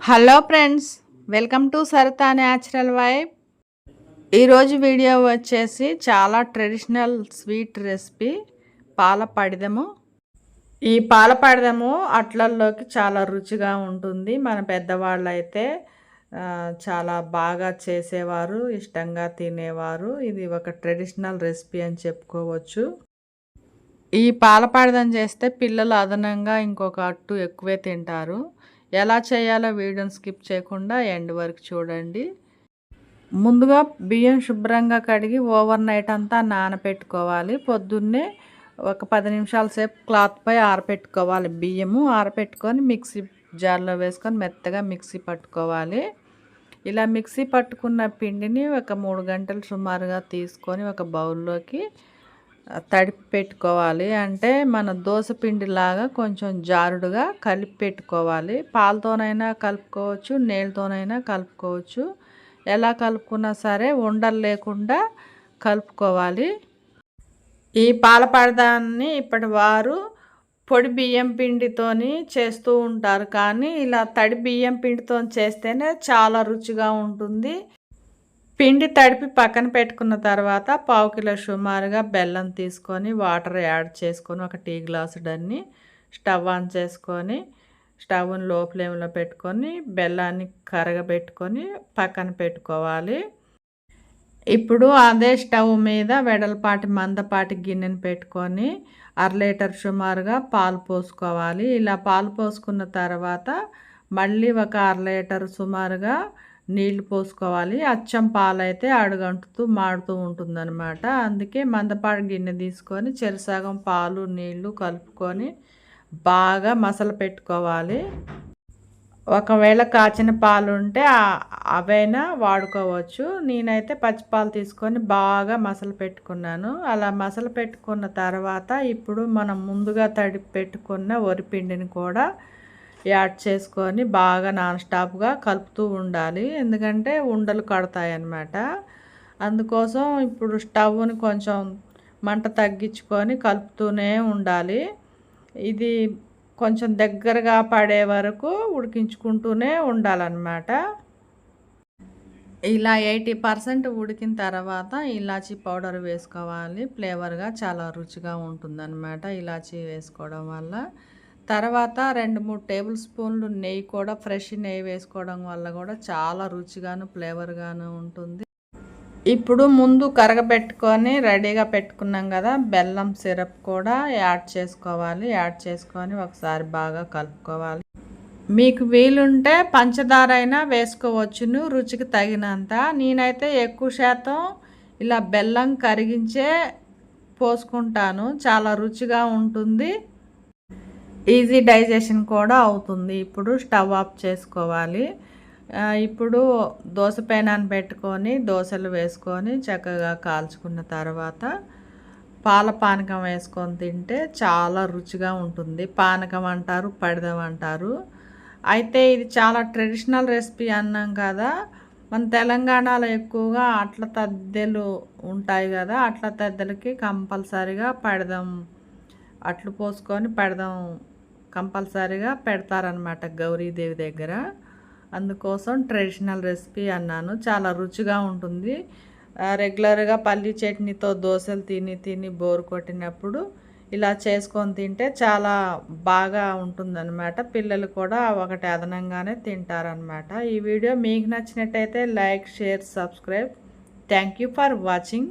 Hello friends welcome to Saritha natural vibe. ఈరోజు video వచ్చేసి చాలా ట్రెడిషనల్ స్వీట్ రెసిపీ పాల పడిదము. ఈ పాల పడిదము అట్లల్లోకి చాలా రుచిగా ఉంటుంది. మన పెద్దవాళ్ళు అయితే చాలా బాగా చేసేవారు ఇష్టంగా తినేవారు. ఇది ఒక ట్రెడిషనల్ రెసిపీ అని చెప్పుకోవచ్చు. ఈ పాల పాడదం చేస్తే పిల్లలు అదనంగా ఇంకొక అట్టు ఎక్కువే తింటారు. ఎలా చేయాలో వీడియోని స్కిప్ చేయకుండా ఎండ్ వరకు చూడండి. ముందుగా బియ్యం శుభ్రంగా కడిగి ఓవర్ నైట్ అంతా నానబెట్టుకోవాలి పొద్దున్నే ఒక పది నిమిషాల సేపు క్లాత్పై ఆరబెట్టుకోవాలి బియ్యము ఆరబెట్టుకొని మిక్సీ జార్లో వేసుకొని మెత్తగా మిక్సీ పట్టుకోవాలి. ఇలా మిక్సీ పట్టుకున్న పిండిని ఒక మూడు గంటలు సుమారుగా తీసుకొని ఒక బౌల్లోకి తడిపి పెట్టుకోవాలి. అంటే మన దోశపిండిలాగా కొంచెం జారుడుగా కలిపి పెట్టుకోవాలి. పాలతోనైనా కలుపుకోవచ్చు నీళ్ళతోనైనా కలుపుకోవచ్చు. ఎలా కలుపుకున్నా సరే ఉండలు లేకుండా కలుపుకోవాలి. ఈ పాల పడదాన్ని ఇప్పటి వారు పొడి బియ్యం పిండితోని చేస్తూ ఉంటారు. కానీ ఇలా తడి బియ్యం పిండితో చేస్తేనే చాలా రుచిగా ఉంటుంది. పిండి తడిపి పక్కన పెట్టుకున్న తర్వాత పావు కిలో సుమారుగా బెల్లం తీసుకొని వాటర్ యాడ్ చేసుకొని ఒక టీ గ్లాసు డన్ని స్టవ్ ఆన్ చేసుకొని స్టవ్ని లో ఫ్లేమ్లో పెట్టుకొని బెల్లాన్ని కరగబెట్టుకొని పక్కన పెట్టుకోవాలి. ఇప్పుడు అదే స్టవ్ మీద వెడల్పాటి మందపాటి గిన్నెని పెట్టుకొని అర లీటర్ సుమారుగా పాలు పోసుకోవాలి. ఇలా పాలు పోసుకున్న తర్వాత మళ్ళీ ఒక అర లీటర్ సుమారుగా నీళ్ళు పోసుకోవాలి. అచ్చం పాలైతే అడుగంటుతూ మాడుతూ ఉంటుందన్నమాట. అందుకే మందపాటి గిన్నె తీసుకొని చెరుసగం పాలు నీళ్ళు కలుపుకొని బాగా మసలు పెట్టుకోవాలి. ఒకవేళ కాచిన పాలు ఉంటే అవైనా వాడుకోవచ్చు. నేనైతే పచ్చిపాలు తీసుకొని బాగా మసలు పెట్టుకున్నాను. అలా మసలు పెట్టుకున్న తర్వాత ఇప్పుడు మనం ముందుగా తడి పెట్టుకున్న వరిపిండిని కూడా యాడ్ చేసుకొని బాగా నాన్ స్టాప్గా కలుపుతూ ఉండాలి. ఎందుకంటే ఉండలు కడతాయి అన్నమాట అందుకోసం ఇప్పుడు స్టవ్ని కొంచెం మంట తగ్గించుకొని కలుపుతూనే ఉండాలి. ఇది కొంచెం దగ్గరగా పడే వరకు ఉడికించుకుంటూనే ఉండాలన్నమాట. ఇలా ఎయిటీ పర్సెంట్ ఉడికిన తర్వాత ఇలాచీ పౌడర్ వేసుకోవాలి. ఫ్లేవర్గా చాలా రుచిగా ఉంటుందన్నమాట ఇలాచీ వేసుకోవడం వల్ల. తర్వాత రెండు మూడు టేబుల్ స్పూన్లు నెయ్యి కూడా ఫ్రెష్ నెయ్యి వేసుకోవడం వల్ల కూడా చాలా రుచిగాను ఫ్లేవర్గాను ఉంటుంది. ఇప్పుడు ముందు కరగబెట్టుకొని రెడీగా పెట్టుకున్నాం కదా బెల్లం సిరప్ కూడా యాడ్ చేసుకోవాలి. యాడ్ చేసుకొని ఒకసారి బాగా కలుపుకోవాలి. మీకు వీలుంటే పంచదార అయినా వేసుకోవచ్చును రుచికి తగినంత. నేనైతే ఎక్కువ శాతం ఇలా బెల్లం కరిగించే పోసుకుంటాను. చాలా రుచిగా ఉంటుంది. ఈజీ డైజెషన్ కూడా అవుతుంది. ఇప్పుడు స్టవ్ ఆఫ్ చేసుకోవాలి. ఇప్పుడు దోశ పేనాన్ని పెట్టుకొని దోశలు వేసుకొని చక్కగా కాల్చుకున్న తర్వాత పాల పానకం వేసుకొని తింటే చాలా రుచిగా ఉంటుంది. పానకం అంటారు పడిదం అంటారు. అయితే ఇది చాలా ట్రెడిషనల్ రెసిపీ అన్నాం కదా. మన తెలంగాణలో ఎక్కువగా అట్ల తద్దెలు ఉంటాయి కదా. అట్ల తద్దెలకి కంపల్సరిగా పడదాం అట్లు పోసుకొని పడదాం కంపల్సరీగా పెడతారనమాట గౌరీదేవి దగ్గర. అందుకోసం ట్రెడిషనల్ రెసిపీ అన్నాను. చాలా రుచిగా ఉంటుంది. రెగ్యులర్గా పల్లి చట్నీతో దోశలు తిని తిని బోర్ కొట్టినప్పుడు ఇలా చేసుకొని తింటే చాలా బాగా ఉంటుందన్నమాట. పిల్లలు కూడా ఒకటి అదనంగానే తింటారనమాట ఈ వీడియో మీకు నచ్చినట్టయితే like share subscribe. Thank you for watching.